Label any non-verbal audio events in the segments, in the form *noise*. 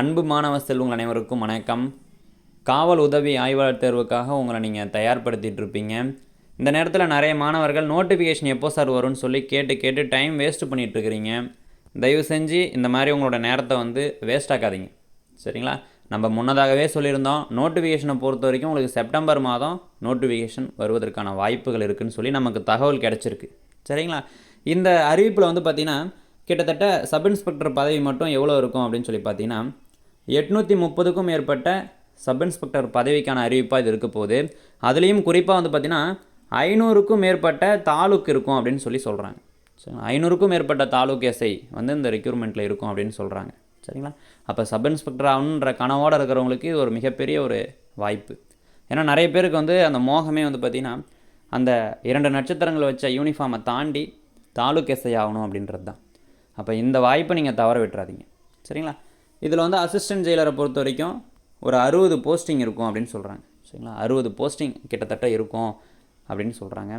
அன்பு மாணவ செல்வங்கள் அனைவருக்கும் வணக்கம். காவல் உதவி ஆய்வாளர் தேர்வுக்காக உங்களை நீங்கள் தயார்படுத்திகிட்டு இருப்பீங்க. இந்த நேரத்தில் நிறைய மாணவர்கள் நோட்டிஃபிகேஷன் எப்போ சார் வரும்னு சொல்லி கேட்டு கேட்டு டைம் வேஸ்ட் பண்ணிகிட்ருக்கிறீங்க தயவு செஞ்சு இந்த மாதிரி உங்களோட நேரத்தை வந்து வேஸ்ட் ஆக்காதீங்க. சரிங்களா? நம்ம முன்னதாகவே சொல்லியிருந்தோம் நோட்டிஃபிகேஷனை பொறுத்த வரைக்கும் உங்களுக்கு செப்டம்பர் மாதம் நோட்டிஃபிகேஷன் வருவதற்கான வாய்ப்புகள் இருக்குதுன்னு சொல்லி நமக்கு தகவல் கிடச்சிருக்கு. சரிங்களா? இந்த அறிவிப்பில் வந்து பார்த்திங்கன்னா கிட்டத்தட்ட சப் இன்ஸ்பெக்டர் பதவி மட்டும் எவ்வளோ இருக்கும் அப்படின்னு சொல்லி பார்த்தீங்கன்னா எட்நூற்றி முப்பதுக்கும் மேற்பட்ட சப் இன்ஸ்பெக்டர் பதவிக்கான அறிவிப்பாக இது இருக்க போகுது. அதுலேயும் குறிப்பாக வந்து பார்த்திங்கன்னா ஐநூறுக்கும் மேற்பட்ட தாலுக் இருக்கும் அப்படின்னு சொல்லி சொல்கிறாங்க சரிங்களா ஐநூறுக்கும் மேற்பட்ட தாலுக் எஸ்ஐ வந்து இந்த ரெக்யூர்மெண்ட்டில் இருக்கும் அப்படின்னு சொல்கிறாங்க சரிங்களா? அப்போ சப் இன்ஸ்பெக்டர் ஆகணுன்ற கனவோடு இருக்கிறவங்களுக்கு இது ஒரு மிகப்பெரிய ஒரு வாய்ப்பு. ஏன்னா நிறைய பேருக்கு வந்து அந்த மோகமே வந்து பார்த்திங்கன்னா அந்த இரண்டு நட்சத்திரங்களை வச்ச யூனிஃபார்மை தாண்டி தாலுக் எஸ்ஐ ஆகணும் அப்படின்றது தான் அப்போ இந்த வாய்ப்பை நீங்கள் தவற விட்டுறாதீங்க. சரிங்களா? இதில் வந்து அசிஸ்டன்ட் ஜெயிலரை பொறுத்த வரைக்கும் ஒரு அறுபது போஸ்டிங் இருக்கும் அப்படின்னு சொல்கிறாங்க சரிங்களா? அறுபது போஸ்டிங் கிட்டத்தட்ட இருக்கும் அப்படின்னு சொல்கிறாங்க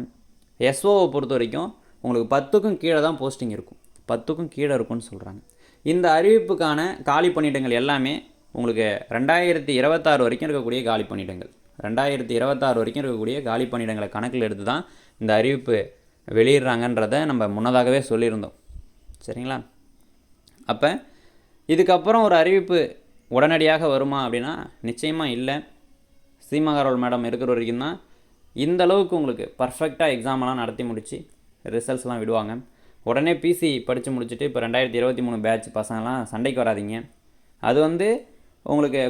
எஸ்ஓவை பொறுத்த வரைக்கும் உங்களுக்கு பத்துக்கும் கீழே தான் போஸ்டிங் இருக்கும். பத்துக்கும் கீழே இருக்கும்னு சொல்கிறாங்க இந்த அறிவிப்புக்கான காலி பணியிடங்கள் எல்லாமே உங்களுக்கு ரெண்டாயிரத்தி இருபத்தாறு வரைக்கும் இருக்கக்கூடிய காலி பணியிடங்கள் ரெண்டாயிரத்தி இருபத்தாறு வரைக்கும் இருக்கக்கூடிய காலி பணியிடங்களை கணக்கில் எடுத்து தான் இந்த அறிவிப்பு வெளியிடுறாங்கன்றதை நம்ம முன்னதாகவே சொல்லியிருந்தோம். சரிங்களா? அப்போ இதுக்கப்புறம் ஒரு அறிவிப்பு உடனடியாக வருமா அப்படின்னா நிச்சயமாக இல்லை. சீமாகாரோல் மேடம் இருக்கிற வரைக்கும் தான் இந்த அளவுக்கு உங்களுக்கு பர்ஃபெக்டாக எக்ஸாமெல்லாம் நடத்தி முடித்து ரிசல்ட்ஸ்லாம் விடுவாங்க. உடனே பிசி படித்து முடிச்சுட்டு இப்போ ரெண்டாயிரத்தி இருபத்தி மூணு பேட்ச் பசங்கள்லாம் சண்டைக்கு வராதீங்க. அது வந்து உங்களுக்கு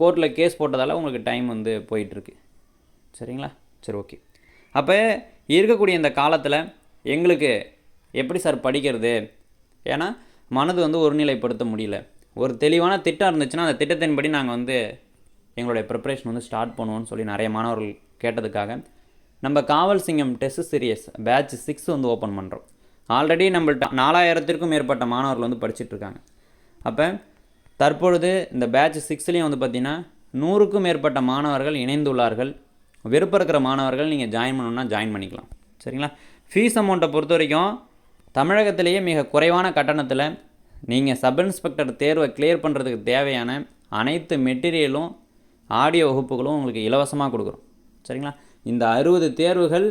கோர்ட்டில் கேஸ் போட்டதால் உங்களுக்கு டைம் வந்து போயிட்டுருக்கு. சரிங்களா? சரி ஓகே அப்போ இருக்கக்கூடிய இந்த காலத்தில் எங்களுக்கு எப்படி சார் படிக்கிறது? ஏன்னா மனது வந்து ஒருநிலைப்படுத்த முடியல. ஒரு தெளிவான திட்டம் இருந்துச்சுன்னா அந்த திட்டத்தின்படி நாங்கள் வந்து எங்களுடைய ப்ரிப்பரேஷன் வந்து ஸ்டார்ட் பண்ணுவோம்னு சொல்லி நிறைய மாணவர்கள் கேட்டதுக்காக நம்ம Kaval Singam test series batch six வந்து ஓப்பன் பண்ணுறோம் ஆல்ரெடி நம்மள்ட்ட நாலாயிரத்திற்கும் மேற்பட்ட மாணவர்கள் வந்து படிச்சுட்ருக்காங்க அப்போ தற்பொழுது இந்த பேட்ச் சிக்ஸ்லேயும் வந்து பார்த்திங்கன்னா நூறுக்கும் மேற்பட்ட மாணவர்கள் இணைந்துள்ளார்கள். விருப்பம் இருக்கிற மாணவர்கள் நீங்கள் ஜாயின் பண்ணணுன்னா ஜாயின் பண்ணிக்கலாம். சரிங்களா? ஃபீஸ் அமௌண்ட்டை பொறுத்த வரைக்கும் தமிழகத்திலேயே மிக குறைவான கட்டணத்தில் நீங்கள் சப் இன்ஸ்பெக்டர் தேர்வை கிளியர் பண்ணுறதுக்கு தேவையான அனைத்து மெட்டீரியலும் ஆடியோ வகுப்புகளும் உங்களுக்கு இலவசமாக கொடுக்குறோம். சரிங்களா? இந்த அறுபது தேர்வுகள்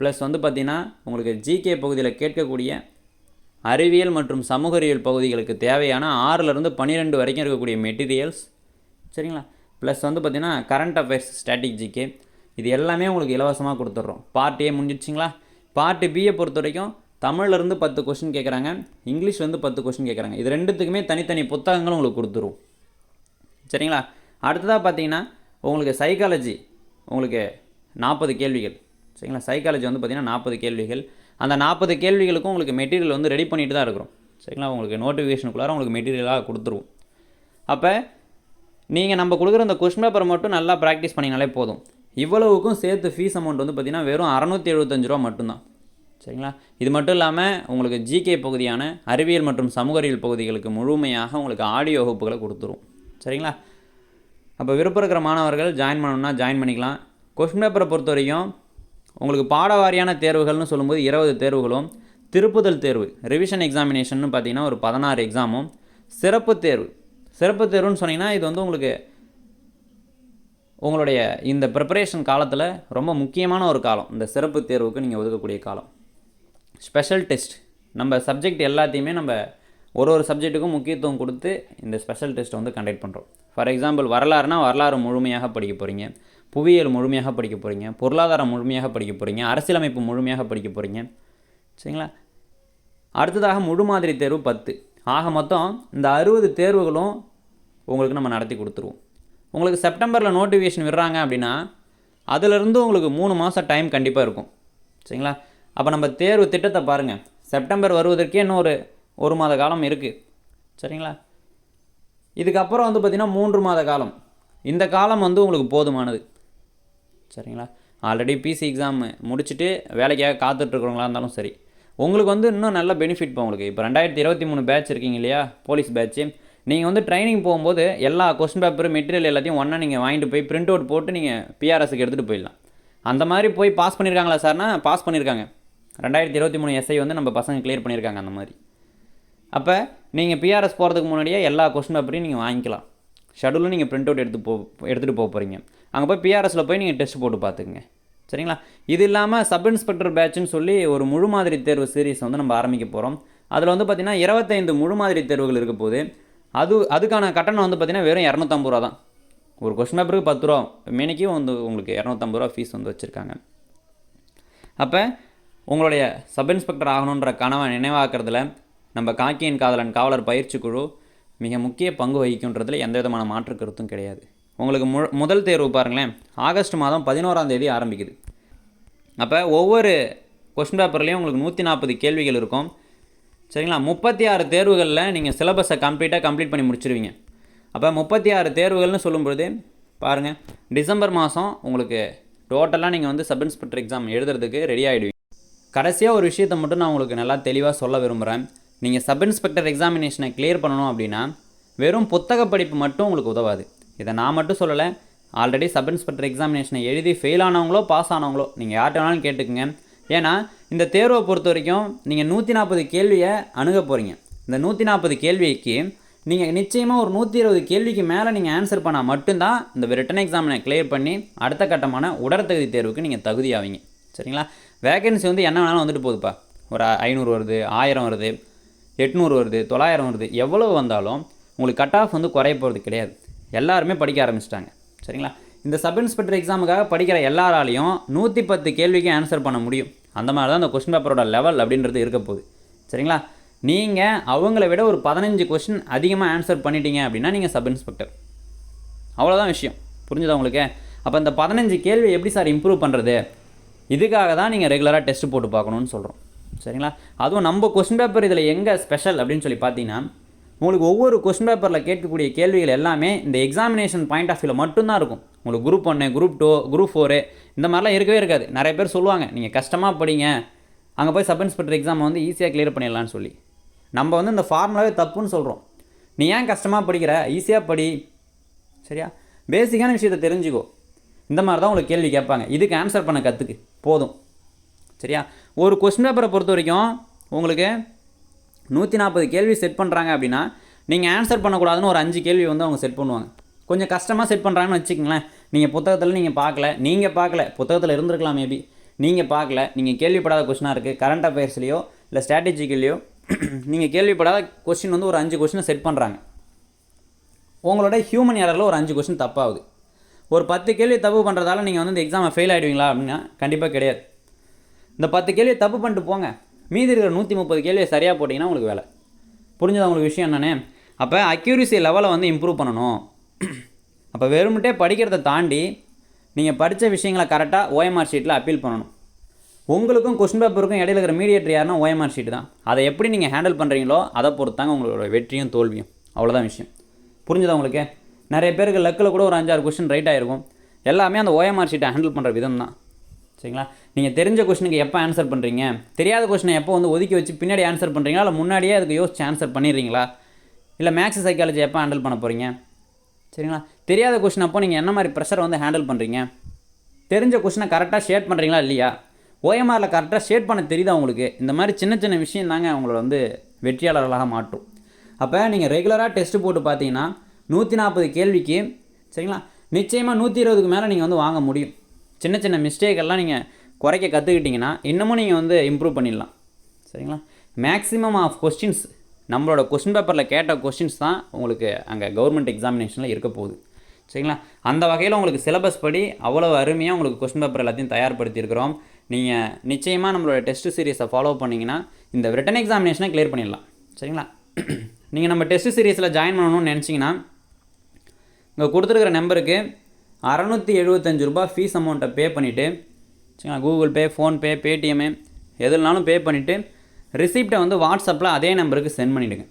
ப்ளஸ் வந்து பார்த்திங்கன்னா உங்களுக்கு ஜிகே பகுதியில் கேட்கக்கூடிய அறிவியல் மற்றும் சமூக அறிவியல் பகுதிகளுக்கு தேவையான ஆறிலிருந்து பன்னிரெண்டு வரைக்கும் இருக்கக்கூடிய மெட்டீரியல்ஸ். சரிங்களா? ப்ளஸ் வந்து பார்த்திங்கன்னா கரண்ட் அஃபேர்ஸ் ஸ்டாட்டிக் ஜிகே இது எல்லாமே உங்களுக்கு இலவசமாக கொடுத்துட்றோம். Part A முடிஞ்சிடுச்சிங்களா? பார்ட் பியை பொறுத்த வரைக்கும் தமிழ்லேருந்து பத்து கொஷின் கேட்குறாங்க இங்கிலீஷ்லேருந்து பத்து கொஷின் கேட்குறாங்க இது ரெண்டுத்துக்குமே தனித்தனி புத்தகங்களும் உங்களுக்கு கொடுத்துரும். சரிங்களா? அடுத்ததாக பார்த்தீங்கன்னா உங்களுக்கு சைக்காலஜி உங்களுக்கு நாற்பது கேள்விகள். சரிங்களா? சைக்காலஜி வந்து பார்த்திங்கன்னா நாற்பது கேள்விகள். அந்த நாற்பது கேள்விகளுக்கும் உங்களுக்கு மெட்டீரியல் வந்து ரெடி பண்ணிட்டு தான் இருக்கிறோம். சரிங்களா? உங்களுக்கு நோட்டிஃபிகேஷனுக்குள்ளார உங்களுக்கு மெட்டீரியலாக கொடுத்துருவோம். அப்போ நீங்கள் நம்ம கொடுக்குற அந்த கொஷின் பேப்பர் மட்டும் நல்லா ப்ராக்டிஸ் பண்ணிங்கனாலே போதும். இவ்வளவுக்கும் சேர்த்து ஃபீஸ் அமௌண்ட் வந்து பார்த்திங்கன்னா வெறும் அறநூற்றி எழுபத்தஞ்சு ரூபா மட்டும்தான். சரிங்களா? இது மட்டும் இல்லாமல் உங்களுக்கு ஜிகே பகுதியான அறிவியல் மற்றும் சமூக அறிவியல் பகுதிகளுக்கு முழுமையாக உங்களுக்கு ஆடியோ வகுப்புகளை கொடுத்துரும். சரிங்களா? அப்போ விருப்பம் இருக்கிற மாணவர்கள் ஜாயின் பண்ணணும்னா ஜாயின் பண்ணிக்கலாம். கொஸ்டின் பேப்பரை பொறுத்த வரைக்கும் உங்களுக்கு பாடவாரியான தேர்வுகள்னு சொல்லும்போது இருபது தேர்வுகளும் திருப்புதல் தேர்வு ரிவிஷன் எக்ஸாமினேஷன் பார்த்தீங்கன்னா ஒரு பதினாறு எக்ஸாமும் சிறப்பு தேர்வு. சிறப்பு தேர்வுன்னு சொன்னீங்கன்னா இது வந்து உங்களுக்கு உங்களுடைய இந்த ப்ரிப்பரேஷன் காலத்தில் ரொம்ப முக்கியமான ஒரு காலம். இந்த சிறப்பு தேர்வுக்கு நீங்கள் ஒதுக்கக்கூடிய காலம். Special test. நம்ம சப்ஜெக்ட் எல்லாத்தையுமே நம்ம ஒரு ஒரு சப்ஜெக்ட்டுக்கும் முக்கியத்துவம் கொடுத்து இந்த ஸ்பெஷல் டெஸ்ட்டை வந்து கண்டக்ட் பண்ணுறோம் ஃபார் எக்ஸாம்பிள் வரலாறுனா வரலாறு முழுமையாக படிக்க போகிறீங்க புவியியல் முழுமையாக படிக்க போகிறீங்க பொருளாதாரம் முழுமையாக படிக்க போகிறீங்க அரசியலமைப்பு முழுமையாக படிக்க போகிறீங்க சரிங்களா? அடுத்ததாக முழு மாதிரி தேர்வு பத்து. ஆக மொத்தம் இந்த அறுபது தேர்வுகளும் உங்களுக்கு நம்ம நடத்தி கொடுத்துருவோம். உங்களுக்கு செப்டம்பரில் நோட்டிஃபிகேஷன் விடுறாங்க அப்படின்னா அதிலிருந்து உங்களுக்கு மூணு மாதம் டைம் கண்டிப்பாக இருக்கும். சரிங்களா? அப்போ நம்ம தேர்வு திட்டத்தை பாருங்கள் செப்டம்பர் வருவதற்கே இன்னும் ஒரு ஒரு மாத காலம் இருக்குது சரிங்களா? இதுக்கப்புறம் வந்து பார்த்திங்கன்னா மூன்று மாத காலம். இந்த காலம் வந்து உங்களுக்கு போதுமானது. சரிங்களா? ஆல்ரெடி பிசி எக்ஸாம் முடிச்சுட்டு வேலைக்காக காத்துட்ருக்குறவங்களா இருந்தாலும் சரி. உங்களுக்கு வந்து இன்னும் நல்ல பெனிஃபிட் இப்போ உங்களுக்கு. இப்போ ரெண்டாயிரத்தி இருபத்தி மூணு பேட்ச் இருக்கீங்க இல்லையா? போலீஸ் பேட்ச்சு நீங்கள் வந்து ட்ரைனிங் போகும்போது எல்லா கொஸ்டின் பேப்பரும் மெட்டீரியல் எல்லாத்தையும் ஒன்றா நீங்கள் வாங்கிட்டு போய் பிரிண்ட் அவுட் போட்டு நீங்கள் பிஆர்எஸ்க்கு எடுத்துகிட்டு போயிடலாம். அந்த மாதிரி போய் பாஸ் பண்ணியிருக்காங்களா சார்னா பாஸ் பண்ணியிருக்காங்க ரெண்டாயிரத்தி இருபத்தி மூணு எஸ்ஐ வந்து நம்ம பசங்க கிளியர் பண்ணியிருக்காங்க அந்த மாதிரி. அப்போ நீங்கள் பிஆர்எஸ் போகிறதுக்கு முன்னாடியே எல்லா கொஸ்டின் பேப்பரையும் நீங்கள் வாங்கிக்கலாம். ஷெடியூலும் நீங்கள் பிரிண்ட் அவுட் எடுத்து போ எடுத்துகிட்டு போக போகிறீங்க அங்கே போய் பிஆர்எஸில் போய் நீங்கள் டெஸ்ட் போட்டு பார்த்துக்குங்க. சரிங்களா? இது இல்லாமல் சப் இன்ஸ்பெக்டர் பேட்ச்னு சொல்லி ஒரு முழு மாதிரி தேர்வு சீரீஸ் வந்து நம்ம ஆரம்பிக்க போகிறோம் அதில் வந்து பார்த்திங்கன்னா இருபத்தைந்து முழு மாதிரி தேர்வுகள் இருக்க போது அது அதுக்கான கட்டணம் வந்து பார்த்திங்கன்னா வெறும் இரநூத்தம்பது ரூபா தான். ஒரு கொஸ்டின் பேப்பருக்கு பத்து ரூபா மேனிக்கும் வந்து உங்களுக்கு இரநூத்தம்பது ரூபா ஃபீஸ் வந்து வச்சுருக்காங்க. அப்போ உங்களுடைய சப் இன்ஸ்பெக்டர் ஆகணுன்ற கனவை நினைவாக்குறதுல நம்ம காக்கியின் காதலன் காவலர் பயிற்சி குழு மிக முக்கிய பங்கு வகிக்கின்றதில் எந்த விதமான மாற்று கருத்தும் கிடையாது. உங்களுக்கு மு முதல் தேர்வு பாருங்களேன். ஆகஸ்ட் மாதம் பதினோராம் தேதி ஆரம்பிக்குது. அப்போ ஒவ்வொரு கொஸ்டின் பேப்பர்லேயும் உங்களுக்கு நூற்றி நாற்பது கேள்விகள் இருக்கும். சரிங்களா? முப்பத்தி ஆறு தேர்வுகளில் நீங்கள் சிலபஸை கம்ப்ளீட்டாக கம்ப்ளீட் பண்ணி முடிச்சிருவீங்க. அப்போ முப்பத்தி ஆறு தேர்வுகள்னு சொல்லும்பொழுது பாருங்கள் டிசம்பர் மாதம் உங்களுக்கு டோட்டலாக நீங்கள் வந்து சப் இன்ஸ்பெக்டர் எக்ஸாம் எழுதுறதுக்கு ரெடி ஆகிடுவீங்க கடைசியாக ஒரு விஷயத்தை மட்டும் நான் உங்களுக்கு நல்லா தெளிவாக சொல்ல விரும்புகிறேன் நீங்கள் சப் இன்ஸ்பெக்டர் எக்ஸாமினேஷனை கிளியர் பண்ணணும் அப்படின்னா வெறும் புத்தக படிப்பு மட்டும் உங்களுக்கு உதவாது. இதை நான் மட்டும் சொல்லலை. ஆல்ரெடி சப் இன்ஸ்பெக்டர் எக்ஸாமினேஷனை எழுதி ஃபெயில் ஆனவங்களோ பாஸ் ஆனவங்களோ நீங்கள் யார்கிட்ட வேணாலும் கேட்டுக்குங்க. ஏன்னா இந்த தேர்வை பொறுத்த வரைக்கும் நீங்கள் நூற்றி நாற்பது கேள்வியை அணுக போகிறீங்க இந்த நூற்றி நாற்பது கேள்விக்கு நீங்கள் நிச்சயமாக ஒரு நூற்றி இருபது கேள்விக்கு மேலே நீங்கள் ஆன்சர் பண்ணால் மட்டும்தான் இந்த ரிட்டன் எக்ஸாமினை கிளியர் பண்ணி அடுத்த கட்டமான உடற்தகுதி தேர்வுக்கு நீங்கள் தகுதியாவீங்க. சரிங்களா? வேகன்சி வந்து என்ன வேணாலும் வந்துட்டு போகுதுப்பா. ஒரு ஐநூறு வருது ஆயிரம் வருது எட்நூறு வருது தொள்ளாயிரம் வருது எவ்வளோ வந்தாலும் உங்களுக்கு கட் ஆஃப் வந்து குறைய போகிறது கிடையாது. எல்லாருமே படிக்க ஆரம்பிச்சிட்டாங்க. சரிங்களா? இந்த சப் இன்ஸ்பெக்டர் எக்ஸாமுக்காக படிக்கிற எல்லாராலையும் நூற்றி பத்து கேள்விக்கும் ஆன்சர் பண்ண முடியும். அந்த மாதிரி தான் அந்த கொஸ்டின் பேப்பரோட லெவல் அப்படின்றது இருக்க போகுது. சரிங்களா? நீங்கள் அவங்கள விட ஒரு பதினஞ்சு கொஸ்டின் அதிகமாக ஆன்சர் பண்ணிட்டீங்க அப்படின்னா நீங்கள் சப் இன்ஸ்பெக்டர் அவ்வளோதான் விஷயம். புரிஞ்சுதா உங்களுக்கு? அப்போ இந்த பதினஞ்சு கேள்வி எப்படி சார் இம்ப்ரூவ் பண்ணுறது இதுக்காக தான் நீங்கள் ரெகுலராக டெஸ்ட் போட்டு பார்க்கணுன்னு சொல்கிறோம் சரிங்களா? அதுவும் நம்ம கொஸ்டின் பேப்பர் இதில் எங்கே ஸ்பெஷல் அப்படின்னு சொல்லி பார்த்தீங்கன்னா உங்களுக்கு ஒவ்வொரு கொஸ்டின் பேப்பரில் கேட்கக்கூடிய கேள்விகள் எல்லாமே இந்த எக்ஸாமினேஷன் பாயிண்ட் ஆஃப் வியூவில் மட்டும்தான் இருக்கும். உங்களுக்கு குரூப் ஒன்று குரூப் டூ குரூப் ஃபோரு இந்த மாதிரிலாம் இருக்கவே இருக்காது. நிறைய பேர் சொல்லுவாங்க நீங்கள் கஷ்டமாக படிங்க. அங்கே போய் சப் இன்ஸ்பெக்டர் எக்ஸாமை வந்து ஈஸியாக கிளியர் பண்ணிடலான்னு சொல்லி. நம்ம வந்து இந்த ஃபார்முலாவே தப்புன்னு சொல்கிறோம் நீ ஏன் கஷ்டமாக படிக்கிற? ஈஸியாக படி. சரியா? பேசிக்கான விஷயத்தை தெரிஞ்சுக்கோ. இந்த மாதிரி தான் உங்களுக்கு கேள்வி கேட்பாங்க. இதுக்கு ஆன்சர் பண்ண கற்றுக்கு போதும். சரியா? ஒரு கொஸ்டின் பேப்பரை பொறுத்த வரைக்கும் உங்களுக்கு நூற்றி நாற்பது கேள்வி செட் பண்ணுறாங்க அப்படின்னா நீங்கள் ஆன்சர் பண்ணக்கூடாதுன்னு ஒரு அஞ்சு கேள்வி வந்து அவங்க செட் பண்ணுவாங்க. கொஞ்சம் கஷ்டமாக செட் பண்ணுறாங்கன்னு வச்சுக்கோங்களேன். நீங்கள் புத்தகத்தில் நீங்கள் பார்க்கல நீங்கள் பார்க்கல புத்தகத்தில் இருந்திருக்கலாம் மேபி நீங்கள் பார்க்கல நீங்கள் கேள்விப்படாத கொஸ்டினாக இருக்குது கரண்ட் அஃபேர்ஸ்லையோ இல்லை ஸ்ட்ராட்டஜிக்கலையோ நீங்கள் கேள்விப்படாத கொஸ்டின் வந்து ஒரு அஞ்சு கொஸ்டினை செட் பண்ணுறாங்க உங்களோட ஹியூமன் ஏரரில் ஒரு அஞ்சு கொஸ்டின் தப்பாகுது. ஒரு பத்து கேள்வி தப்பு பண்ணுறதால நீங்கள் வந்து இந்த எக்ஸாமை ஃபெயில் ஆகிடுவீங்களா அப்படின்னா கண்டிப்பாக கிடையாது. இந்த பத்து கேள்வி தப்பு பண்ணிட்டு போங்க. மீதி இருக்கிற நூற்றி முப்பது கேள்வியை சரியாக போட்டிங்கன்னா உங்களுக்கு வேலை. புரிஞ்சது உங்களுக்கு விஷயம் என்னென்னே? அப்போ அக்யூரிசி லெவலை வந்து இம்ப்ரூவ் பண்ணணும். அப்போ வெறுமட்டே படிக்கிறத தாண்டி நீங்கள் படித்த விஷயங்களை கரெக்டாக ஓஎம்ஆர் ஷீட்டில் அப்பீல் பண்ணணும். உங்களுக்கும் கொஸ்டின் பேப்பருக்கும் இடையில இருக்கிற மீடியேட்டர் யாருன்னா ஓஎம்ஆர் ஷீட் தான். அதை எப்படி நீங்கள் ஹேண்டில் பண்ணுறீங்களோ அதை பொறுத்தாங்க உங்களோட வெற்றியும் தோல்வியும். அவ்வளோதான் விஷயம். புரிஞ்சுதா உங்களுக்கு? நிறைய பேருக்கு லக்கில் கூட ஒரு அஞ்சாறு கொஸ்டின் ரைட் ஆகிருக்கும் எல்லாமே அந்த ஓஎம்ஆர் ஷீட்டை ஹேண்டில் பண்ணுற விதம் தான். சரிங்களா? நீங்கள் தெரிஞ்ச கொஷனுக்கு எப்போ ஆன்சர் பண்ணுறீங்க தெரியாத கொஷனை எப்போ வந்து ஒதுக்கி வச்சு பின்னாடி ஆன்சர் பண்ணுறீங்களா இல்லை முன்னாடியே அதுக்கு யோசிச்சு ஆன்சர் பண்ணிடுறீங்களா? இல்லை மேக்ஸ் சைக்காலஜி எப்போ ஹேண்டில் பண்ண போகிறீங்க சரிங்களா? தெரியாத கொஷின் அப்போ நீங்கள் என்ன மாதிரி ப்ரெஷரை வந்து ஹேண்டில் பண்ணுறீங்க தெரிஞ்ச கொஷினை கரெக்டாக ஷேட் பண்ணுறீங்களா இல்லையா? ஓஎம்ஆரில் கரெக்டாக ஷேட் பண்ண தெரியுதா உங்களுக்கு? இந்த மாதிரி சின்ன சின்ன விஷயம் தாங்க அவங்கள வந்து வெற்றியாளர்களாக மாற்றும் அப்போ நீங்கள் ரெகுலராக டெஸ்ட்டு போட்டு பார்த்தீங்கன்னா நூற்றி நாற்பது கேள்விக்கு சரிங்களா? நிச்சயமாக நூற்றி இருபதுக்கு மேலே நீங்கள் வந்து வாங்க முடியும். சின்ன சின்ன மிஸ்டேக்கெல்லாம் நீங்கள் குறைக்க கற்றுக்கிட்டிங்கன்னா இன்னமும் நீங்கள் வந்து இம்ப்ரூவ் பண்ணிடலாம். சரிங்களா? மேக்ஸிமம் ஆஃப் கொஸ்டின்ஸ் நம்மளோட கொஸ்டின் பேப்பரில் கேட்ட கொஸ்டின்ஸ் தான் உங்களுக்கு அங்கே கவர்மெண்ட் எக்ஸாமினேஷனில் இருக்க போகுது. சரிங்களா? அந்த வகையில் உங்களுக்கு சிலபஸ் படி அவ்வளோ அருமையாக உங்களுக்கு கொஸ்டின் பேப்பர் எல்லாத்தையும் தயார்படுத்தியிருக்கிறோம். நீங்கள் நிச்சயமாக நம்மளோட டெஸ்ட் சீரிஸை ஃபாலோ பண்ணிங்கன்னா இந்த ரிட்டன் எக்ஸாமினேஷனை கிளியர் பண்ணிடலாம். சரிங்களா? *clears throat* நீங்கள் நம்ம டெஸ்ட் சீரிஸில் ஜாயின் பண்ணணும்னு நினச்சிங்கன்னா இங்கே கொடுத்துருக்குற நம்பருக்கு அறநூற்றி எழுபத்தஞ்சு ரூபா ஃபீஸ் அமௌண்ட்டை பே பண்ணிவிட்டு சரிங்களா கூகுள் பே ஃபோன்பே பேடிஎம்மு எதுனாலும் பே பண்ணிவிட்டு ரிசிப்டை வந்து வாட்ஸ்அப்பில் அதே நம்பருக்கு சென்ட் பண்ணிவிடுங்க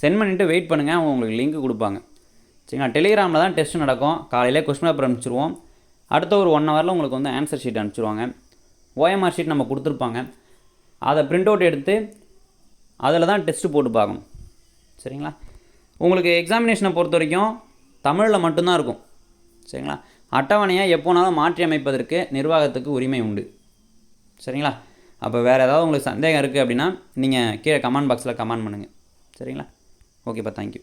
சென்ட் பண்ணிவிட்டு வெயிட் பண்ணுங்கள் அவங்க உங்களுக்கு லிங்க் கொடுப்பாங்க. சரிங்களா டெலிகிராமில் தான் டெஸ்ட் நடக்கும். காலையிலே கொஸ்டின் பேப்பர் அனுப்பிச்சிருவோம். அடுத்த ஒரு ஒன் ஹவரில் உங்களுக்கு வந்து ஆன்சர் ஷீட் அனுப்பிச்சிருவாங்க. ஓஎம்ஆர் ஷீட் நம்ம கொடுத்துருப்பாங்க. அதை பிரிண்ட் அவுட் எடுத்து அதில் தான் டெஸ்ட்டு போட்டு பார்க்கணும். சரிங்களா? உங்களுக்கு எக்ஸாமினேஷனை பொறுத்த வரைக்கும் தமிழில் மட்டும்தான் இருக்கும். சரிங்களா? அட்டவணையை எப்போனாலும் மாற்றி அமைப்பதற்கு நிர்வாகத்துக்கு உரிமை உண்டு. சரிங்களா? அப்போ வேறு ஏதாவது உங்களுக்கு சந்தேகம் இருக்குது அப்படின்னா நீங்கள் கீழே கமெண்ட் பாக்ஸில் கமெண்ட் பண்ணுங்கள் சரிங்களா? ஓகேப்பா தேங்க்யூ